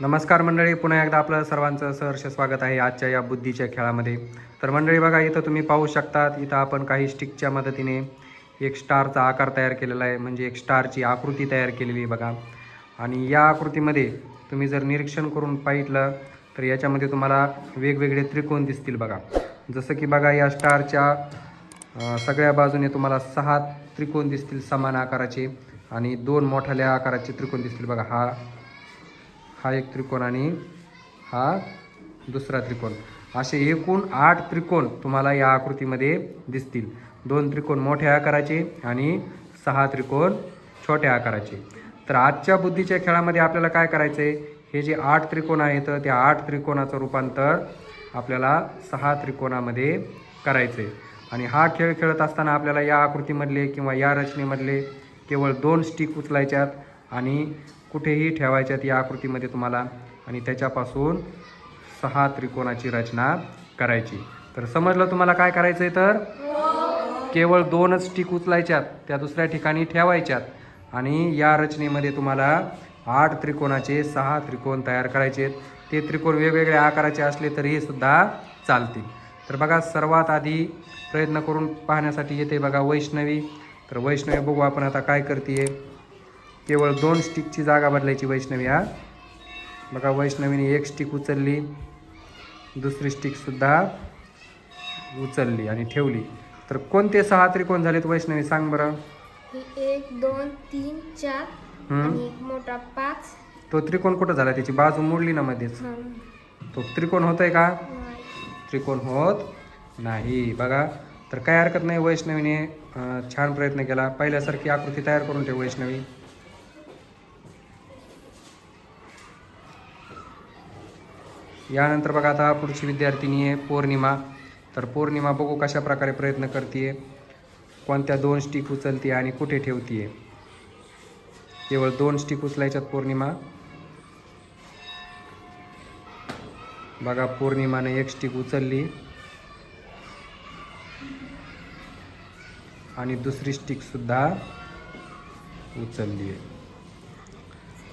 नमस्कार मंडळी पुन्हा एकदा आपलं सर्वांचं सहर्ष स्वागत आहे आजच्या या बुद्धीच्या खेळामध्ये. तर मंडळी बघा इथं तुम्ही पाहू शकतात इथं आपण काही स्टिकच्या मदतीने एक स्टारचा आकार तयार केलेला आहे. म्हणजे एक स्टारची आकृती तयार केलेली आहे बघा. आणि या आकृतीमध्ये तुम्ही जर निरीक्षण करून पाहिलं तर याच्यामध्ये तुम्हाला वेगवेगळे त्रिकोण दिसतील बघा. जसं की बघा या स्टारच्या सगळ्या बाजूने तुम्हाला सहा त्रिकोण दिसतील समान आकाराचे आणि दोन मोठाल्या आकाराचे त्रिकोण दिसतील बघा. हा हा एक त्रिकोण आणि हा दुसरा त्रिकोण. असे एकूण आठ त्रिकोण तुम्हाला या आकृतीमध्ये दिसतील. दोन त्रिकोण मोठ्या आकाराचे आणि सहा त्रिकोण छोट्या आकाराचे. तर आजच्या बुद्धीच्या खेळामध्ये आपल्याला काय करायचं आहे हे जे आठ त्रिकोण आहेत त्या आठ त्रिकोणाचं रूपांतर आपल्याला सहा त्रिकोणामध्ये करायचं आहे आणि हा खेळ खेळत असताना आपल्याला या आकृतीमधले किंवा या रचनेमधले केवळ दोन स्टिक उचलायच्यात आणि कुठेही ठेवायच्यात या आकृतीमध्ये तुम्हाला. आणि त्याच्यापासून सहा त्रिकोणाची रचना करायची. तर समजलं तुम्हाला काय करायचं आहे तर? केवळ दोनच स्टिक उचलायच्यात त्या दुसऱ्या ठिकाणी ठेवायच्यात. आणि या रचनेमध्ये तुम्हाला आठ त्रिकोणाचे सहा त्रिकोण तयार करायचे आहेत ते त्रिकोण वेगवेगळ्या आकाराचे असले तरीही सुद्धा चालतील. तर बघा सर्वात आधी प्रयत्न करून पाहण्यासाठी येते बघा वैष्णवी. तर वैष्णवी बघू आपण आता काय करते केवळ दोन स्टिकची जागा बदलायची वैष्णवी हा? बघा वैष्णवीने एक स्टिक उचलली दुसरी स्टिकसुद्धा उचलली आणि ठेवली. तर कोणते सहा त्रिकोण झालेत वैष्णवी सांग बरं? एक दोन तीन चार हम्म. आणि एक मोठा पाच. तो त्रिकोण कुठं झाला? त्याची बाजू मोडली ना मध्येच. तो त्रिकोण होतोय का? नाही. त्रिकोण होत नाही. बघा तर काय हरकत नाही वैष्णवीने छान प्रयत्न केला. पहिल्यासारखी आकृती तयार करून ठेव वैष्णवी. यानंतर बघा आता पुढची विद्यार्थिनी आहे पौर्णिमा. तर पौर्णिमा बघू कशा प्रकारे प्रयत्न करते कोणत्या दोन स्टिक उचलते आणि कुठे ठेवते केवळ दोन स्टिक उचलायच्यात पौर्णिमा. बघा पौर्णिमाने एक स्टिक उचलली. आणि दुसरी स्टिकसुद्धा उचलली. आहे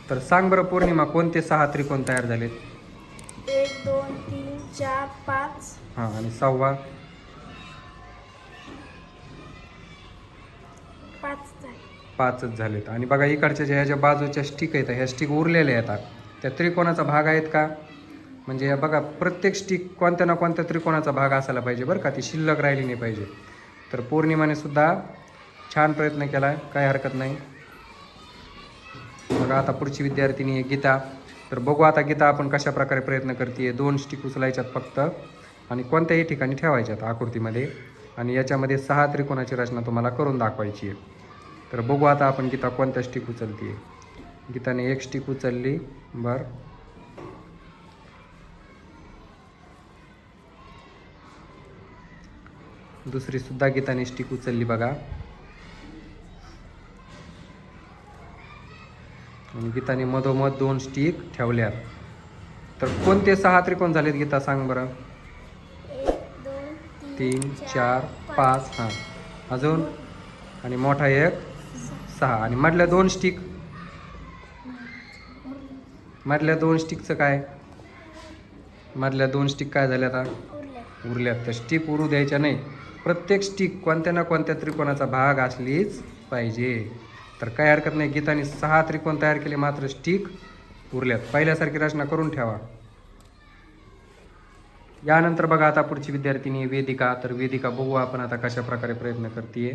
तर सांग बरं पौर्णिमा कोणते सहा त्रिकोण तयार झालेत? एक दोन तीन चार पाच. हां आणि सहावा. पाच झाले. पाचच झालेत. आणि बघा इकडच्या ज्या ह्या ज्या बाजूच्या स्टिक आहेत ह्या स्टिक उरलेल्या येतात त्या त्रिकोणाचा भाग आहेत का? म्हणजे या बघा प्रत्येक स्टिक कोणत्या ना कोणत्या त्रिकोणाचा भाग असायला पाहिजे बरं का. ती शिल्लक राहिली नाही पाहिजे. तर पौर्णिमाने सुद्धा छान प्रयत्न केला. काही हरकत नाही. बघा आता पुढची विद्यार्थिनी आहे गीता. तर बघू आता गीता आपण कशा प्रकारे प्रयत्न करते दोन स्टिक उचलायच्यात फक्त. आणि कोणत्याही ठिकाणी ठेवायच्यात आकृतीमध्ये. आणि याच्यामध्ये सहा त्रिकोणाची रचना तुम्हाला करून दाखवायची आहे. तर बघू आता आपण गीता कोणत्या स्टिक उचलते गीताने एक स्टिक उचलली. बर. दुसरी सुद्धा गीताने स्टिक उचलली बघा. आणि गीताने मधोमध दोन स्टिक ठेवल्यात. तर कोणते सहा त्रिकोण झालेत गीता? सांग बरं. तीन चार पाच हां. अजून? आणि मोठा एक सहा. आणि मधल्या दोन स्टिक मधल्या दोन स्टिकचं काय? मधल्या दोन स्टिक काय झाल्या आता? उरल्यात. तर स्टिक उरू द्यायच्या नाही. प्रत्येक स्टिक कोणत्या ना कोणत्या त्रिकोणाचा भाग असलीच पाहिजे. तर काय हरकत नाही. गीताने सहा त्रिकोण तयार केले मात्र स्टिक उरल्यात. पहिल्यासारखी रचना करून ठेवा. यानंतर बघा आता पुढची विद्यार्थिनी वेदिका. तर वेदिका बघू आपण आता कशा प्रकारे प्रयत्न करते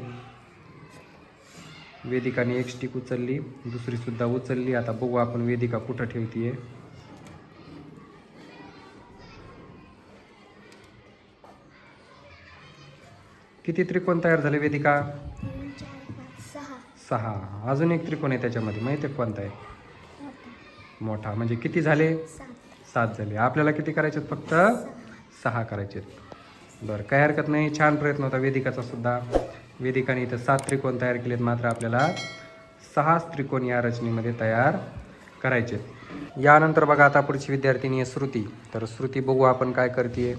वेदिकाने एक स्टिक उचलली दुसरी सुद्धा उचलली. आता बघू आपण वेदिका कुठं ठेवतीये. किती त्रिकोण तयार झाले वेदिका? सहा. अजून एक त्रिकोण आहे त्याच्यामध्ये. माहिती आहे कोणता आहे? मोठा. म्हणजे किती झाले? सात झाले. आपल्याला किती करायचे आहेत? फक्त? सहा करायचे आहेत. बरं काय हरकत नाही. छान प्रयत्न होता वेदिकाचा सुद्धा. वेदिकाने इथं सात त्रिकोण तयार केलेत. मात्र आपल्याला सहा त्रिकोण या रचनेमध्ये तयार करायचे आहेत. यानंतर बघा आता पुढची विद्यार्थिनी आहे श्रुती. तर श्रुती बघू आपण काय करते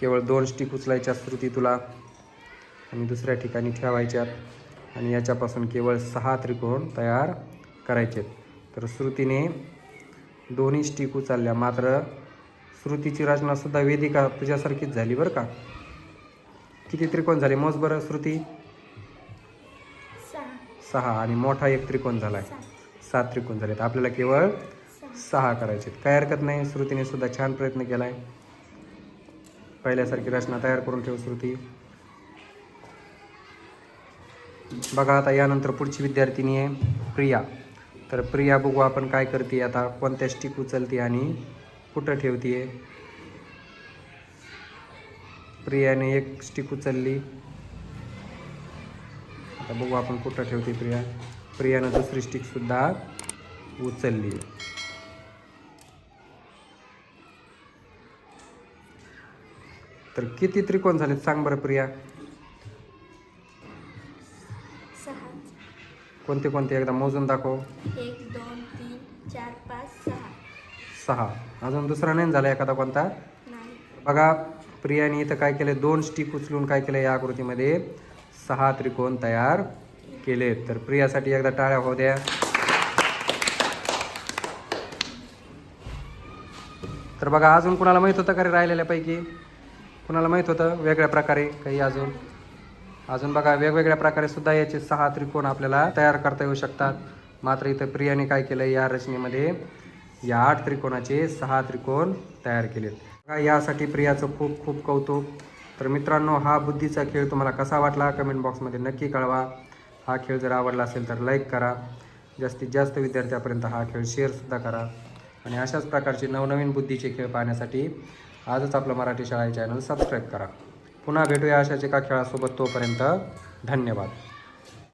केवळ दोन स्टिक उचलायच्या श्रुती तुला. आणि दुसऱ्या ठिकाणी ठेवायच्यात. आणि याच्यापासून केवळ सहा त्रिकोण तयार करायचे. तर श्रुतीने दोन्ही स्टिक उचलल्या मात्र श्रुतीची रचना सुद्धा वेदिका तुझ्यासारखीच झाली बरं का? किती त्रिकोण झाले? मोज बरं श्रुती. सहा. आणि मोठा एक त्रिकोण झाला आहे सात त्रिकोण झालेत. आपल्याला केवळ सहा. करायचे. काय हरकत नाही. श्रुतीने सुद्धा छान प्रयत्न केला आहे पहिल्यासारखी रचना तयार करून ठेव श्रुती. बघा आता यानंतर पुढची विद्यार्थिनी आहे प्रिया. तर प्रिया बघू आपण काय करते आता कोणत्या स्टिक उचलते आणि कुठं ठेवते प्रियाने एक स्टिक उचलली. आता बघू आपण कुठं ठेवते प्रिया. प्रियानं दुसरी स्टिक सुद्धा उचलली. तर किती त्रिकोण झालेत सांग बरं प्रिया. कोणते कोणते? एकदा मोजून दाखव. एक दोन तीन चार पाच सहा. सहा. अजून दुसरा नाही झाला एखादा कोणता? नाही. बघा प्रियाने इथं काय केलं दोन स्टिक उचलून काय केलं या आकृतीमध्ये? सहा त्रिकोण तयार केले तर प्रियासाठी एकदा टाळ्या होऊ द्या. तर बघा अजून कुणाला माहीत होतं का रे राहिलेल्यापैकी? कुणाला माहीत होतं? वेगळ्या प्रकारे काही अजून? अजून बघा वेगवेगळ्या प्रकारे सुद्धा याचे सहा त्रिकोण आपल्याला तयार करता येऊ शकतात. मात्र इथं प्रियाने काय केलं या रचनेमध्ये या आठ त्रिकोणाचे सहा त्रिकोण तयार केलेत. बघा यासाठी प्रियाचं खूप खूप कौतुक. तर मित्रांनो हा बुद्धीचा खेळ तुम्हाला कसा वाटला? कमेंट बॉक्समध्ये नक्की कळवा. हा खेळ जर आवडला असेल तर लाईक करा. जास्तीत जास्त विद्यार्थ्यापर्यंत हा खेळ शेअरसुद्धा करा. आणि अशाच प्रकारचे नवनवीन बुद्धीचे खेळ पाहण्यासाठी आजच आपलं मराठी शाळा चॅनल सबस्क्राईब करा. पुन्हा भेटूया अशाच एका खेळासोबत तोपर्यंत धन्यवाद.